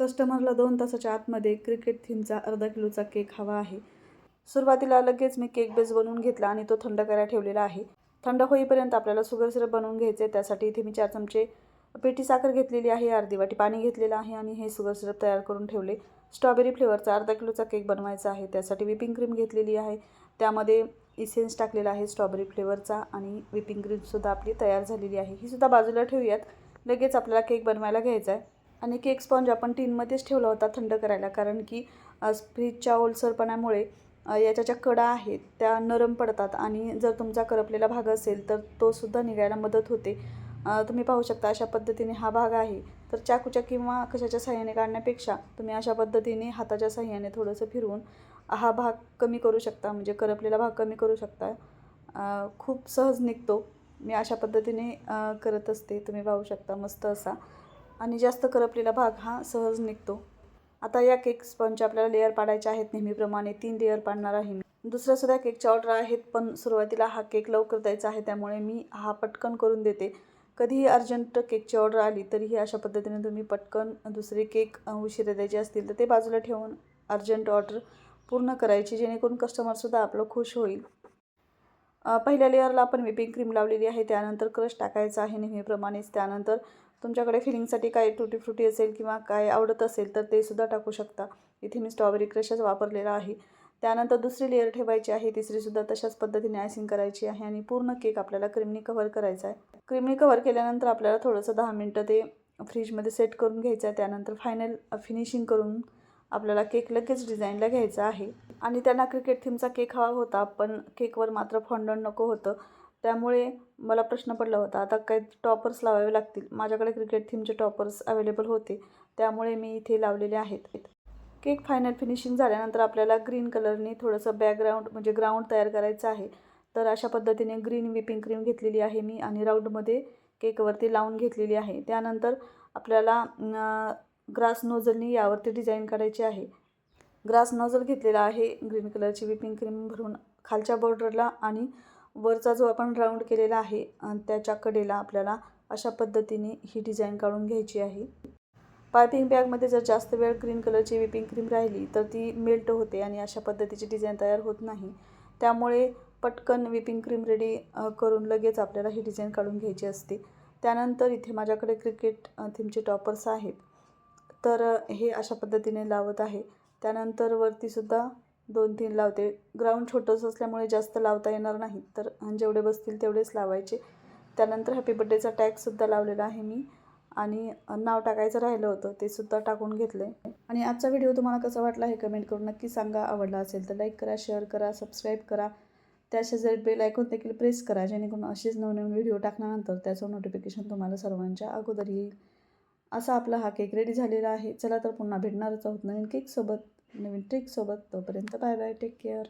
कस्टमरला दोन तासाच्या आतमध्ये क्रिकेट थीमचा अर्धा किलोचा केक हवा आहे. सुरुवातीला लगेच मी केक बेस बनवून घेतला आणि तो थंड करायला ठेवलेला आहे. थंड होईपर्यंत आपल्याला शुगर सिरप बनवून घ्यायचे त्यासाठी इथे मी चार चमचे पेटी साखर घेतलेली आहे अर्धी वाटी पाणी घेतलेलं आहे आणि हे शुगर सिरप तयार करून ठेवले. स्ट्रॉबेरी फ्लेवरचा अर्धा किलोचा केक बनवायचा आहे त्यासाठी व्हिपिंग क्रीम घेतलेली आहे. त्यामध्ये इसेन्स टाकलेला आहे स्ट्रॉबेरी फ्लेवरचा आणि विपिंग क्रीमसुद्धा आपली तयार झालेली आहे. ही सुद्धा बाजूला ठेवूयात. लगेच आपल्याला केक बनवायला घ्यायचा आहे. आणि केक स्पॉन्ज आपण टीनमध्येच ठेवला होता थंड करायला. कारण की फ्रीजच्या ओलसरपणामुळे याच्या ज्या कडा आहेत त्या नरम पडतात आणि जर तुमचा करपलेला भाग असेल तर तो सुद्धा निघायला मदत होते. तुम्ही पाहू शकता अशा पद्धतीने हा भाग आहे. तर चाकूच्या किंवा कशाच्या साह्याने काढण्यापेक्षा तुम्ही अशा पद्धतीने हाताच्या साह्याने थोडंसं फिरवून हा भाग कमी करू शकता. म्हणजे करपलेला भाग कमी करू शकता. खूप सहज निघतो. मी अशा पद्धतीने करत असते. तुम्ही पाहू शकता. मस्त असा आणि जास्त करपलेला भाग हा सहज निघतो. आता या केक स्पंजच्या आपल्याला लेअर पाडायचे आहेत नेहमीप्रमाणे. तीन लेअर पाडणार आहे मी. दुसऱ्या सुद्धा केकच्या ऑर्डर आहेत पण सुरुवातीला हा केक लवकर द्यायचा आहे त्यामुळे मी हा पटकन करून देते. कधीही अर्जंट केकची ऑर्डर आली तरीही अशा पद्धतीने तुम्ही पटकन दुसरे केक उशिरा द्यायचे असतील तर ते बाजूला ठेवून अर्जंट ऑर्डर पूर्ण करायची जेणेकरून कस्टमरसुद्धा आपलं खुश होईल. पहिल्या लेअरला आपण व्हिपिंग क्रीम लावलेली आहे त्यानंतर क्रश टाकायचा आहे नेहमीप्रमाणेच. त्यानंतर तुमच्याकडे फिलिंगसाठी काय टुटी फ्रुटी असेल किंवा काय आवडत असेल तर ते सुद्धा टाकू शकता. इथे मी स्ट्रॉबेरी क्रशच वापरलेला आहे. त्यानंतर दुसरी लेअर ठेवायची आहे. तिसरीसुद्धा तशाच पद्धतीने आयसिंग करायची आहे आणि पूर्ण केक आपल्याला क्रीमनी कव्हर करायचा आहे. क्रीमनी कव्हर केल्यानंतर आपल्याला थोडंसं दहा मिनटं ते फ्रीजमध्ये सेट करून घ्यायचं आहे. त्यानंतर फायनल फिनिशिंग करून आपल्याला केक लगेच डिझाईनला घ्यायचा आहे. आणि त्यांना क्रिकेट थीमचा केक हवा होता पण केकवर मात्र फॉन्डंट नको होतं. त्यामुळे मला प्रश्न पडला होता. आता काही टॉपर्स लावावे लागतील. माझ्याकडे क्रिकेट थीमचे टॉपर्स अवेलेबल होते. त्यामुळे मी इथे लावलेले आहेत. केक फायनल फिनिशिंग झाल्यानंतर आपल्याला ग्रीन कलरने थोडंसं बॅकग्राऊंड म्हणजे ग्राउंड तयार करायचं आहे. तर अशा पद्धतीने ग्रीन विपिंग क्रीम घेतलेली आहे मी आणि राऊंडमध्ये केकवरती लावून घेतलेली आहे. त्यानंतर आपल्याला ग्रास नोझलनी यावरती डिझाईन काढायची आहे. ग्रास नोझल घेतलेला आहे. ग्रीन कलरची विपिंग क्रीम भरून खालच्या बॉर्डरला आणि वरचा जो आपण राऊंड केलेला आहे त्याच्या कडेला आपल्याला अशा पद्धतीने ही डिझाईन काढून घ्यायची आहे. पायपिंग बॅगमध्ये जर जास्त वेळ ग्रीन कलरची विपिंग क्रीम राहिली तर ती मेल्ट होते आणि अशा पद्धतीची डिझाईन तयार होत नाही. त्यामुळे पटकन विपिंग क्रीम रेडी करून लगेच आपल्याला ही डिझाईन काढून घ्यायची असते. त्यानंतर इथे माझ्याकडे क्रिकेट थीमचे टॉपर्स आहेत. तर हे अशा पद्धतीने लावत आहे. त्यानंतर वरतीसुद्धा दोन तीन लावते. ग्राउंड छोटंच असल्यामुळे जास्त लावता येणार नाही. तर जेवढे बसतील तेवढेच लावायचे. त्यानंतर हॅपी बड्डेचा टॅगसुद्धा लावलेला आहे मी. आणि नाव टाकायचं राहिलं होतं ते सुद्धा टाकून घेतलं आहे आणि आजचा व्हिडिओ तुम्हाला कसा वाटला हे कमेंट करून नक्की सांगा. आवडला असेल तर लाईक करा शेअर करा सबस्क्राईब करा. त्या शेजारी बेल ऐकून देखील प्रेस करा जेणेकरून असेच नवनवीन व्हिडिओ टाकल्यानंतर त्याचं नोटिफिकेशन तुम्हाला सर्वांच्या अगोदर येईल. असा आपला हा केक रेडी झालेला आहे. चला तर पुन्हा भेटणारच आहोत नवीन केकसोबत नवीन ट्रिकसोबत तोपर्यंत बाय बाय टेक केअर